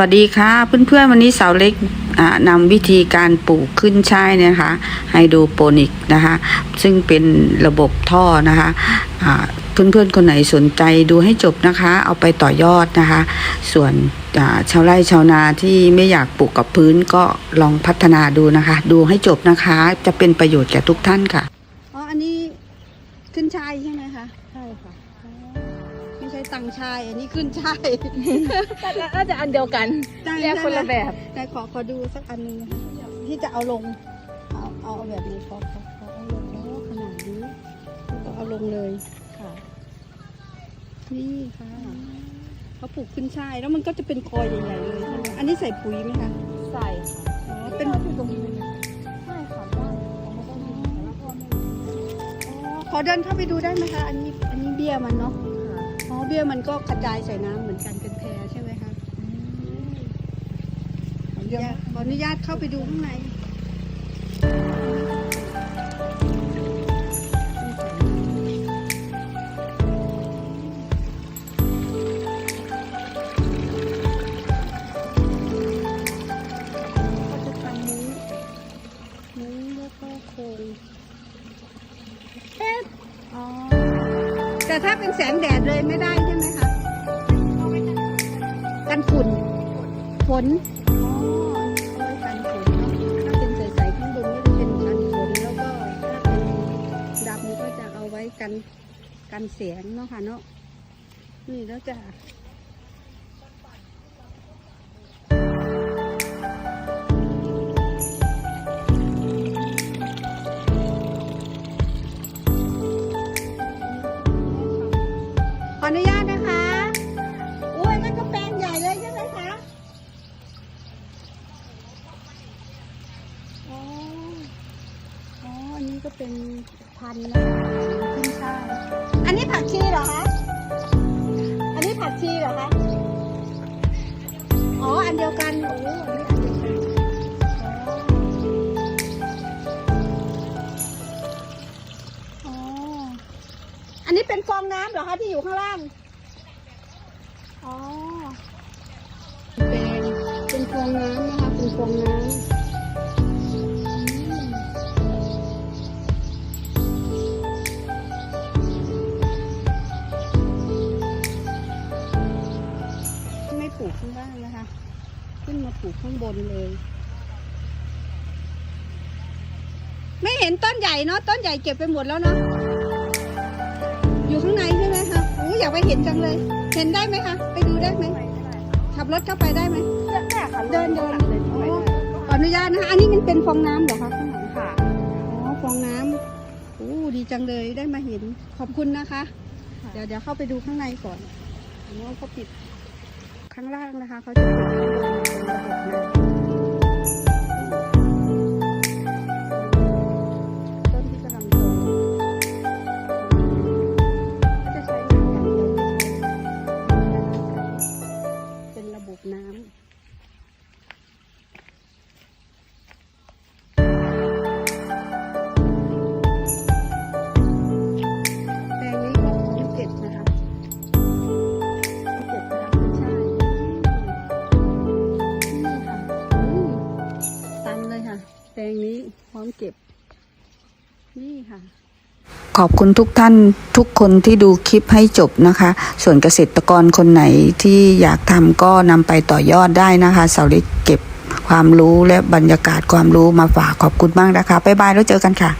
วัสดีค่ะ เพื่อนๆวันนี้สาวเล็กอ่านำวิธีการปลูกขึ้นช่ายเนะคะไฮโดรโปนิกนะคะซึ่งเป็นระบบท่อนะคะเพื่อนๆคนไหนสนใจดูให้จบนะคะ เอาไปต่อยอดนะคะ ส่วนชาวไร่ชาวนาที่ไม่อยากปลูกกับพื้นก็ลองพัฒนาดูนะคะ ดูให้จบนะคะ จะเป็นประโยชน์แก่ทุกท่านค่ะอ๋ออันนี้ขึ้นชายใช่ไหมคะใช่ค่ะ ไม่ใช่ตังชาย อันนี้ขึ้นชายน่าจะอันเดียวกันได้เรียกคนละแบบได้ขอขอดูสักอันหนึงนะคะที่จะเอาลง เอาเอาแบบนี้ขอขอขอเอาลงโอ้ขนาดนี้แล้วก็เอาลงเลยค่ะ นี่ค่ะเขาปลูกขึ้นชายแล้วมันก็จะเป็นคอยใหญ่ๆเลยใช่ไหมอันนี้ใส่ปุ๋ยไหมคะใส่ค่ะอ๋อเป็นที่ตรงนี้ใช่ค่ะได้เอามาได้ดีแต่ว่าพ่อไม่รู้อ๋อขอเดินเข้าไปดูได้ไหมคะ อันนี้ อันนี้เบี้ยมันเนาะค่ะ อ๋อเบี้ยมันก็กระจายใส่น้ำเหมือนกันเป็นแพรใช่ไหมคะขออนุญาตขออนุญาตเข้าไปดูข้างใน แต่ถ้าเป็นแสงแดดเลยไม่ได้ใช่ไหมคะกันฝุ่นฝนกันถ้าเป็นใสๆข้างบนนี่เป็นกันฝนแล้วก็ถ้าเป็นดำนี่ก็จะเอาไว้กันกันเสียงเนาะค่ะเนาะนี่แล้วจะ ออนุญาตนะคะอุ้ยนั่นก็แปลงใหญ่เลยใช่ไหมคะอ๋ออ๋ออันนี้ก็เป็นพันธุ์นะคะขึ้นช่ายอันนี้ผักชีเหรอคะอันนี้ผักชีเหรอคะอ๋ออันเดียวกันโอ้ องน้ำเหรอคะที่อยู่ข้างล่าง อ๋อ เป็นเป็นฟองน้ำนะคะเป็นฟองน้ำไม่ปลูกข้างล่างนะคะ ขึ้นมาปลูกข้างบนเลย ไม่เห็นต้นใหญ่เนาะต้นใหญ่เก็บไปหมดแล้วเนาะ ข้างในใช่ไหมคะโอ้อยากไปเห็นจังเลย เห็นได้ไหมคะ ไปดูได้ไหม ขับรถเข้าไปได้ไหมแม่ค่ะเดินเดินเดินอ๋ไปอขออนุญาตนะคะ อันนี้มันเป็นฟองน้ำเหรอคะข้างหลังค่ะ อ๋อ ฟองน้ำโอ้ดีจังเลย ได้มาเห็น ขอบคุณนะคะ เดี๋ยวเดี๋ยวเข้าไปดูข้างในก่อนอันนี้เขาปิด ข้างล่างนะคะเขาจะปิด มเก็บ นี่ค่ะ ขอบคุณทุกท่านทุกคนที่ดูคลิปให้จบนะคะ ส่วนเกษตรกรคนไหนที่อยากทำก็นำไปต่อยอดได้นะคะเสาเล็กเก็บความรู้และบรรยากาศความรู้มาฝากขอบคุณมากนะคะ บ๊ายบายแล้วเจอกันค่ะ